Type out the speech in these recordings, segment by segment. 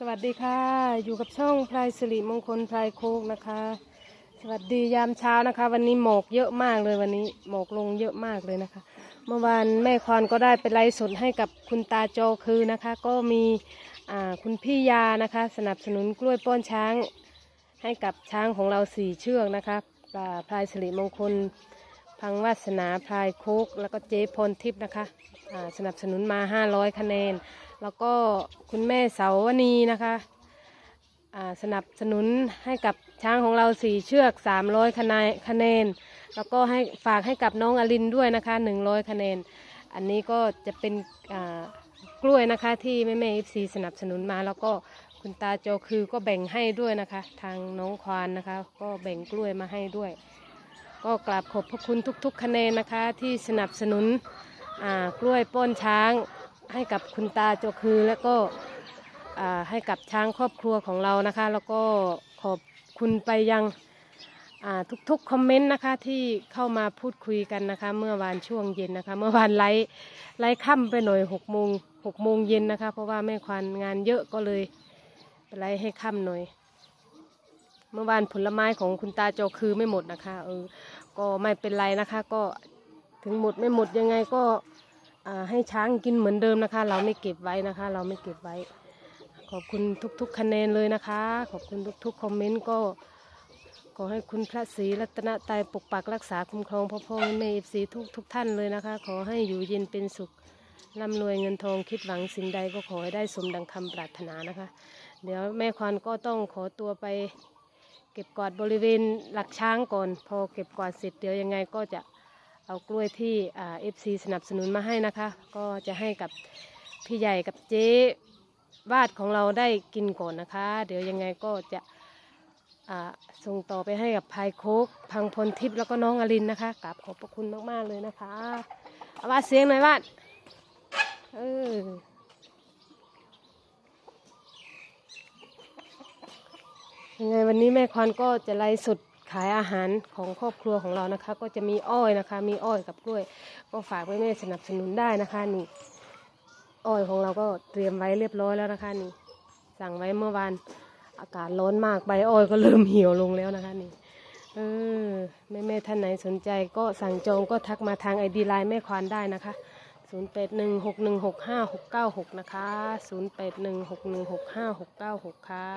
สวัสดีค่ะ อยู่กับช่องพลายสิริมงคลพลายโคกนะคะ สวัสดียามเช้านะคะ วันนี้หมอกเยอะมากเลยวันนี้หมอกลงเยอะมากเลยนะคะ เมื่อวานแม่ควานก็ได้ไปไลฟ์สดให้กับคุณตาโจคือนะคะ ก็มีคุณพี่ยานะคะ สนับสนุนกล้วยป้อนช้าง ให้กับช้างของเราสี่เชือกนะคะอ่าพลายสิริมงคลพังวาสนาพลายโคกแล้วก็เจ๊พรทิพย์นะคะสนับสนุนมา 500 คะแนน แล้วก็คุณแม่เสาวนีนะคะสนับสนุนให้กับช้างของเราสี่เชือก 300 คะแนนคะแนน แล้วก็ให้ฝากให้กับน้องอลินด้วยนะคะ 100 คะแนน อันนี้ก็จะเป็นกล้วยนะคะที่แม่แม่เอฟซีสนับสนุนมา แล้วก็คุณตาโจคือก็แบ่งให้ด้วยนะคะ ทางน้องควานนะคะ ก็แบ่งกล้วยมาให้ด้วย ก็กราบขอบพระคุณทุกๆ คะแนนนะคะที่สนับสนุนกล้วยป้อนช้าง ให้กับคุณตาโจคือแล้วก็ให้กับช้างครอบครัวของเรานะคะ แล้วก็ขอบคุณไปยังทุกๆคอมเมนต์นะคะที่เข้ามาพูดคุยกันนะคะ เมื่อวานช่วงเย็นนะคะ เมื่อวานไลฟ์ไลฟ์ค่ำไปหน่อยหกโมงหกโมงเย็นนะคะ เพราะว่าแม่ควานงานเยอะก็เลยไลฟ์ให้ค่ำหน่อย เมื่อวานผลไม้ของคุณตาโจคือไม่หมดนะคะเออก็ไม่เป็นไรนะคะ ก็ถึงหมดไม่หมดยังไงก็ ให้ช้างกินเหมือนเดิมนะคะ เราไม่เก็บไว้นะคะ เราไม่เก็บไว้ ขอบคุณทุกๆคะแนนเลยนะคะ ขอบคุณทุกๆคอมเมนต์ก็ขอให้คุณพระศรีรัตนตรัยปกปักรักษาคุ้มครองพ่อพ่อแม่แม่เอฟซีทุกทุกท่านเลยนะคะ ขอให้อยู่เย็นเป็นสุขร่ำรวยเงินทองคิดหวังสิ่งใดก็ขอให้ได้สมดังคำปรารถนานะคะ เดี๋ยวแม่ควานก็ต้องขอตัวไปเก็บกวาดบริเวณหลักช้างก่อน พอเก็บกวาดเสร็จเดี๋ยวยังไงก็จะ เอากล้วยที่เอฟซีสนับสนุนมาให้นะคะ ก็จะให้กับพี่ใหญ่กับเจ๊วาดของเราได้กินก่อนนะคะ เดี๋ยวยังไงก็จะส่งต่อไปให้กับพายโคกพังพลทิพย์แล้วก็น้องอลินนะคะกราบขอบพระคุณมากๆเลยนะคะเอาวาดเสียงหน่อยวาดเออยังไงวันนี้แม่ควานก็จะไล่สด ขายอาหารของครอบครัวของเรานะคะ ก็จะมีอ้อยนะคะ มีอ้อยกับกล้วย ก็ฝากไว้แม่สนับสนุนได้นะคะนี่อ้อยของเราก็เตรียมไว้เรียบร้อยแล้วนะคะนี่ สั่งไว้เมื่อวานอากาศร้อนมากใบอ้อยก็เริ่มเหี่ยวลงแล้วนะคะนี่เออแม่แม่ๆท่านไหนสนใจก็สั่งจองก็ทักมาทางไอดีไลน์แม่ควานได้นะคะ 0816165696 นะคะ 0816165696 ค่ะ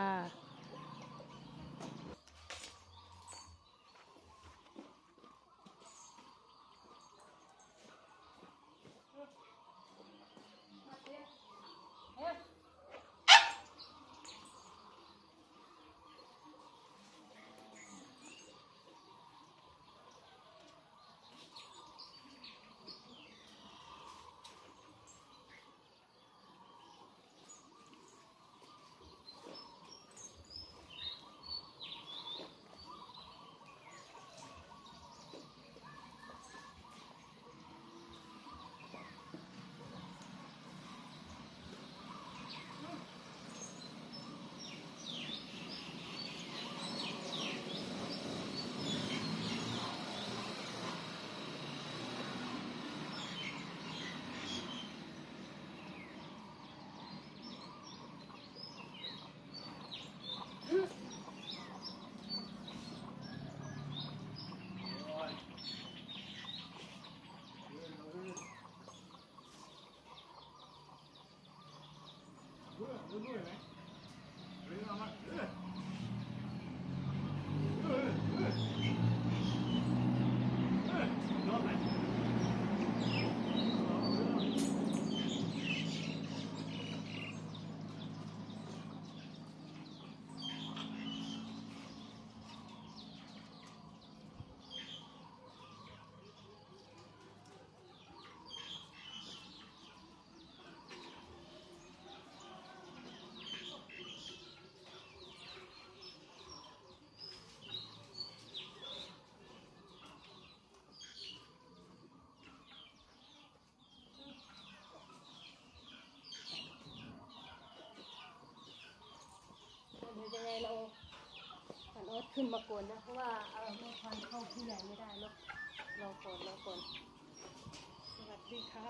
รู้ด้วยไหม ขึ้นมาโกนนะ เพราะว่าเออไม่ทันเข้าพี่ใหญ่ไม่ได้เนาะเราโกนเราโกนสวัสดีค่ะ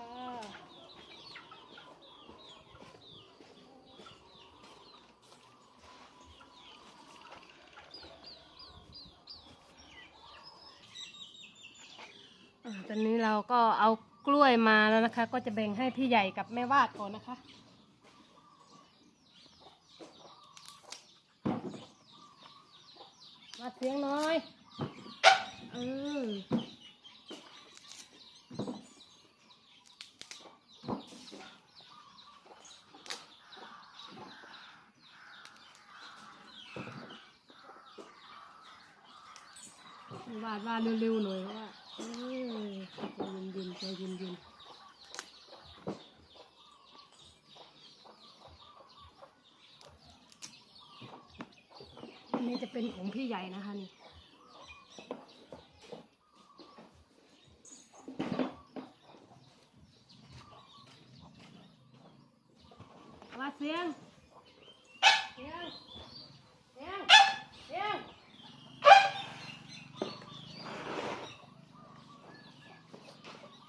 ตอนนี้เราก็เอากล้วยมาแล้วนะคะ ก็จะแบ่งให้พี่ใหญ่กับแม่วาดก่อนนะคะ มาเสียงหน้อย เออวาดวาดเร็วๆหน่อยว่าเออใจเย็นๆใจเย็นๆ นี้จะเป็นของพี่ใหญ่นะคะนี่ว่าเสียงเสียงเสียงเสียง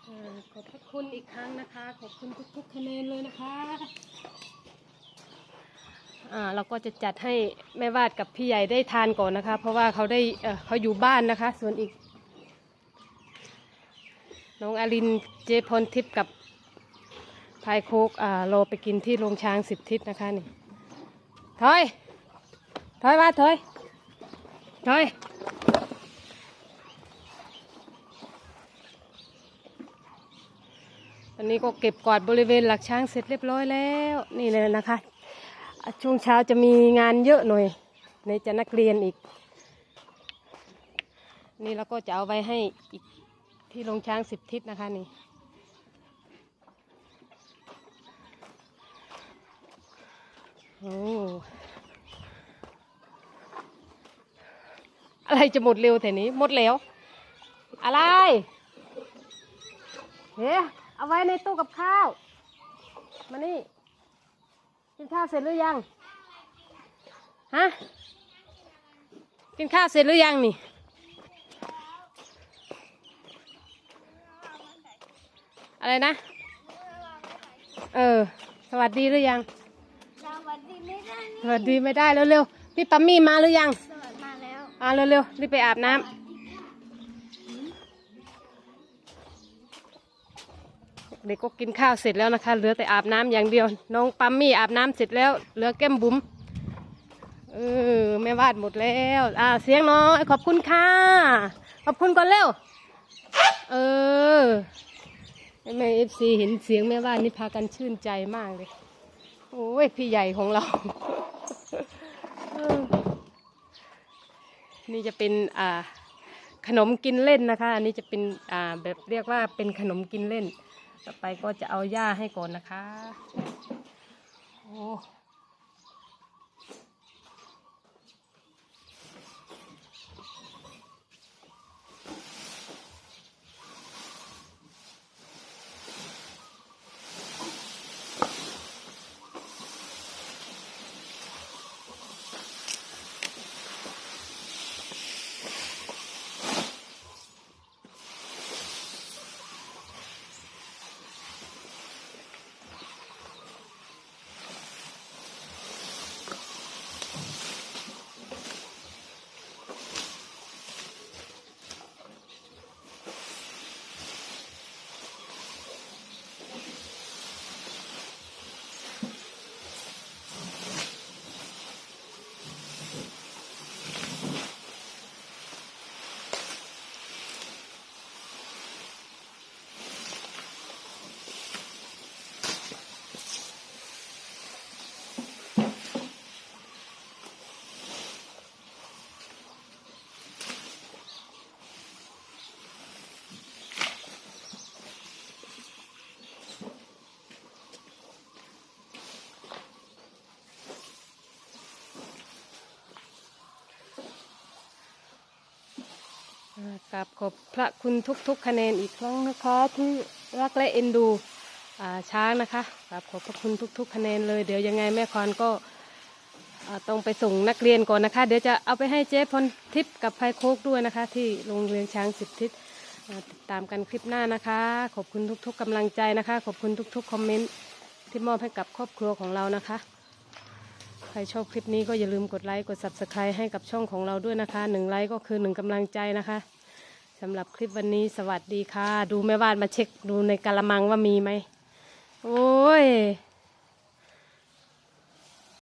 เอ่อขอบพระคุณอีกครั้งนะคะ ขอบคุณทุกๆคะแนนเลยนะคะ อ่าเราก็จะจัดให้แม่วาดกับพี่ใหญ่ได้ทานก่อนนะคะ เพราะว่าเขาได้เอ่อเขาอยู่บ้านนะคะ ส่วนอีก น้องอารินเจพรทิพย์กับพายโคกอ่ารอไปกินที่โรงช้างสิบทิศนะคะนี่ถอยถอยมาถอยถอยอันนี้ก็เก็บกวาดบริเวณหลักช้างเสร็จเรียบร้อยแล้ว นี่เลยนะคะ ช่วงเช้าจะมีงานเยอะหน่อย ในจะนักเรียนอีก นี่เราก็จะเอาไว้ให้อีกที่โรงช้างสิบทิศนะคะนี่โอ้อะไรจะหมดเร็วแต่นี้หมดแล้วอะไรเฮ้เอาไว้ในตู้กับข้าว มานี่ กินข้าวเสร็จหรือยัง ฮะ กินข้าวเสร็จหรือยังนี่ อะไรนะ เออ สวัสดีหรือยัง สวัสดีไม่ได้สวัสดีไม่ได้เร็วๆพี่ปัมมี่มาหรือยังสวัสดีมาแล้ว อ่าเร็วๆรีบไปอาบน้ำ ด็กก็กินข้าวเสร็จแล้วนะคะ เหลือแต่อาบน้ำอย่างเดียว น้องปัมมี่อาบน้ำเสร็จแล้ว เหลือแก้มบุ๋มเออแม่วาดหมดแล้ว อ่า เสียงน้อยขอบคุณค่ะ ขอบคุณก่อนเร็ว เออแม่เอฟซีเห็นเสียงแม่วาดนี่พากันชื่นใจมากเลย โอ้ยพี่ใหญ่ของเรา นี่จะเป็นอ่าขนมกินเล่นนะคะ อันนี้จะเป็นอ่าแบบเรียกว่าเป็นขนมกินเล่น ต่อไปก็จะเอาหญ้าให้ก่อนนะคะ โอ้ กราบขอบพระคุณทุกๆคะแนนอีกครั้งนะคะที่รักและเอ็นดูช้างนะคะกราบขอบพระคุณทุก ๆ คะแนนเลย เดี๋ยวยังไงแม่ควานก็ต้องไปส่งนักเรียนก่อนนะคะ เดี๋ยวจะเอาไปให้เจ๊พรทิพย์กับไพโคกด้วยนะคะ ที่โรงเรียนช้างสิบทิศติดตามกันคลิปหน้านะคะ ขอบคุณทุก ๆกำลังใจนะคะ ขอบคุณทุก ๆ คอมเมนต์ที่มอบให้กับครอบครัวของเรานะคะ ใครชอบคลิปนี้ก็อย่าลืมกดไลค์กด subscribe ให้กับช่องของเราด้วยนะคะหนึ่งไลค์ก็คือหนึ่งกำลังใจนะคะ สำหรับคลิปวันนี้สวัสดีค่ะ ดูแม่บ้านมาเช็คดูในกะละมังว่ามีไหม โอ้ย